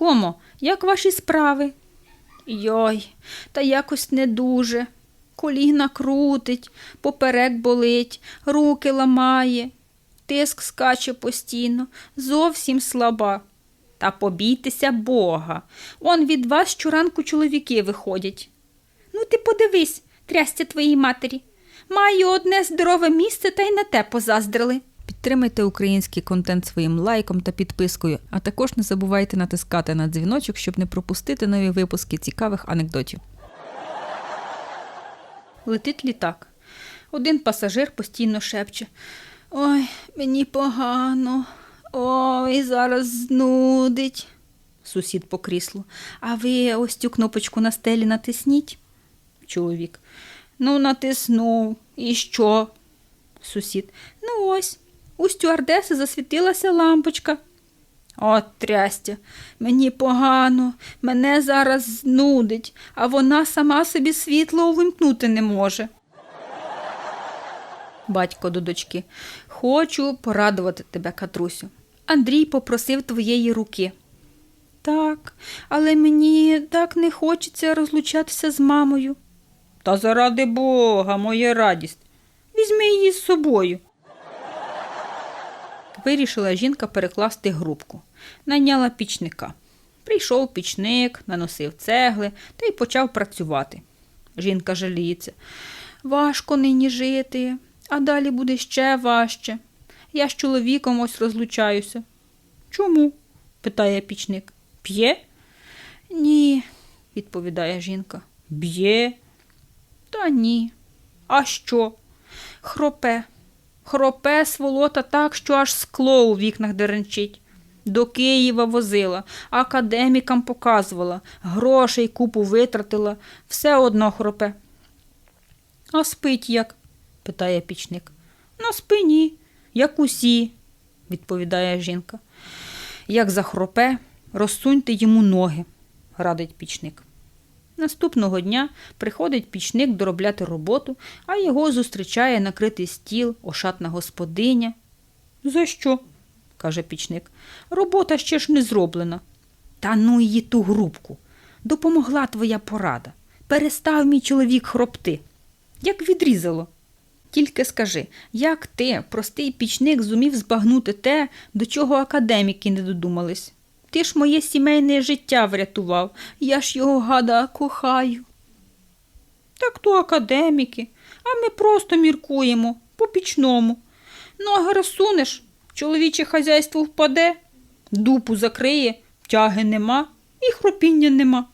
Комо, як ваші справи? Йой, та якось не дуже. Коліна крутить, поперек болить, руки ламає, тиск скаче постійно, зовсім слаба. Та побійтеся Бога. Он від вас щоранку чоловіки виходять. Ну, ти подивись, трястя твоїй матері. Маю одне здорове місце та й на те позаздрили. Підтримайте український контент своїм лайком та підпискою, а також не забувайте натискати на дзвіночок, щоб не пропустити нові випуски цікавих анекдотів. Летить літак. Один пасажир постійно шепче. Ой, мені погано. Ой, зараз знудить. Сусід по кріслу. А ви ось цю кнопочку на стелі натисніть. Чоловік. Ну, натиснув. І що? Сусід. Ну ось. У стюардеси засвітилася лампочка. От трястя, мені погано, мене зараз знудить, а вона сама собі світло увімкнути не може. Батько до дочки. Хочу порадувати тебе, Катрусю. Андрій попросив твоєї руки. Так, але мені так не хочеться розлучатися з мамою. Та заради Бога, моя радість. Візьми її з собою. Вирішила жінка перекласти грубку. Найняла пічника. Прийшов пічник, наносив цегли та й почав працювати. Жінка жаліється. Важко нині жити, а далі буде ще важче. Я з чоловіком ось розлучаюся. Чому? питає пічник. П'є? Ні, відповідає жінка. Б'є? Та ні. А що? Хропе. Хропе сволота так, що аж скло у вікнах деренчить. До Києва возила, академікам показувала, грошей купу витратила, все одно хропе. А спить як? питає пічник. На спині, як усі, відповідає жінка. Як захропе, розсуньте йому ноги, радить пічник. Наступного дня приходить пічник доробляти роботу, а його зустрічає накритий стіл, ошатна господиня. За що? каже пічник. Робота ще ж не зроблена. Та ну її ту грубку. Допомогла твоя порада. Перестав мій чоловік хропти. Як відрізало. Тільки скажи, як ти, простий пічник, зумів збагнути те, до чого академіки не додумались? Ти ж моє сімейне життя врятував, я ж його гада кохаю. Так то академіки, а ми просто міркуємо по пічному. Ну, а грасунеш, чоловіче хазяйство впаде, дупу закриє, тяги нема і хропіння нема.